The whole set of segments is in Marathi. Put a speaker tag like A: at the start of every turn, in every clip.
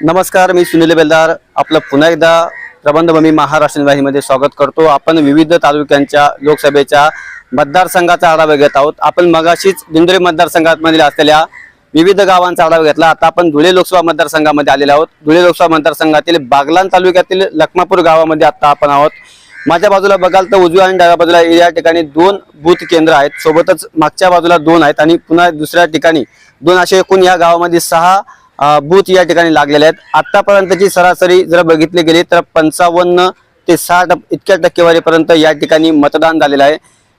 A: नमस्कार मी सुनील बेलदार. आपलं पुन्हा एकदा प्रबंधभूमी महाराष्ट्र वाहिनीमध्ये स्वागत करतो. आपण विविध तालुक्यांच्या लोकसभेच्या मतदारसंघाचा आढावा घेत आहोत. आपण मगाशीच दिंडोरी मतदारसंघामधील असलेल्या विविध गावांचा आढावा घेतला. आता आपण धुळे लोकसभा मतदारसंघामध्ये आलेले आहोत. धुळे लोकसभा मतदारसंघातील बागलान तालुक्यातील लखमापूर गावामध्ये आता आपण आहोत. माझ्या बाजूला बघाल तर उजव्या आणि डाव्या बाजूला या ठिकाणी दोन बूथ केंद्र आहेत. सोबतच मागच्या बाजूला दोन आहेत आणि पुन्हा दुसऱ्या ठिकाणी दोन असे एकूण या गावामध्ये सहा बूथ या ठिकाणी लागलेले आहेत. आतापर्यंतची सरासरी जर बघितली गेली तर पंचावन्न ते साठ इतक्या टक्केवारीपर्यंत या ठिकाणी मतदान झालेलं आहे.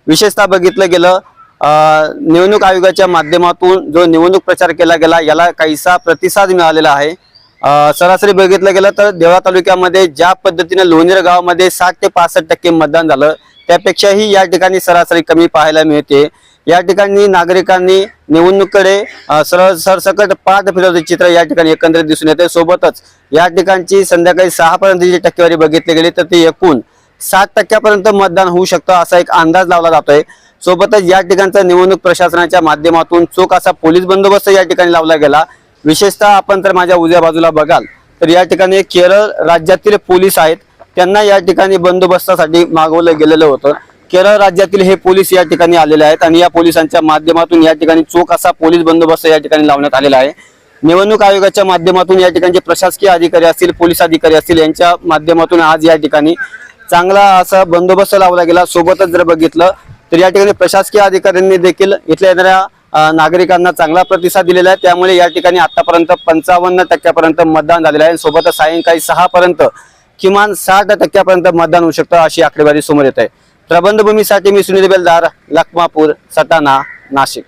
A: विशेषतः बघितलं गेलं निवडणूक आयोगाच्या माध्यमातून जो निवडणूक प्रचार केला गेला याला काहीसा प्रतिसाद मिळालेला आहे. सरासरी बघितलं गेलं तर देवळा तालुक्यामध्ये ज्या पद्धतीने लोणेर गावामध्ये साठ ते पासष्ट टक्के मतदान झालं त्यापेक्षाही या ठिकाणी सरासरी कमी पाहायला मिळते. या ठिकाणी नागरिकांनी निवडणुकीकडे सरळ सरसकट पाठ फिरवते चित्र या ठिकाणी एकंदरीत दिसून येते. सोबतच या ठिकाणची संध्याकाळी सहा पर्यंतची टक्केवारी बघितली गेली तर ती एकूण सात टक्क्यापर्यंत मतदान होऊ शकतं असा एक अंदाज लावला जातोय. सोबतच या ठिकाणचा निवडणूक प्रशासनाच्या माध्यमातून चोख असा पोलीस बंदोबस्त या ठिकाणी लावला गेला. विशेषतः आपण तर माझ्या उजव्या बाजूला बघाल तर या ठिकाणी केरळ राज्यातील पोलीस आहेत. त्यांना या ठिकाणी बंदोबस्तासाठी मागवलं गेलेलं होतं. केरळ राज्यातील हे पोलीस या ठिकाणी आलेले आहेत आणि या पोलिसांच्या माध्यमातून या ठिकाणी चोख असा पोलीस बंदोबस्त या ठिकाणी लावण्यात आलेला आहे. निवडणूक आयोगाच्या माध्यमातून या ठिकाणचे प्रशासकीय अधिकारी असतील पोलीस अधिकारी असतील यांच्या माध्यमातून आज या ठिकाणी चांगला असा बंदोबस्त लावला गेला. सोबतच जर बघितलं तर या ठिकाणी प्रशासकीय अधिकाऱ्यांनी देखील इथल्या येणाऱ्या नागरिकांना चांगला प्रतिसाद दिलेला आहे. त्यामुळे या ठिकाणी आतापर्यंत पंचावन्न टक्क्यापर्यंत मतदान झालेलं आहे. सोबतच सायंकाळी सहा पर्यंत किमान साठ टक्क्यापर्यंत मतदान होऊ शकतं अशी आकडेवारी समोर येत आहे. प्रबंधभूमीसाठी मी सुनील बेलदार लखमापूर सटाणा नाशिक.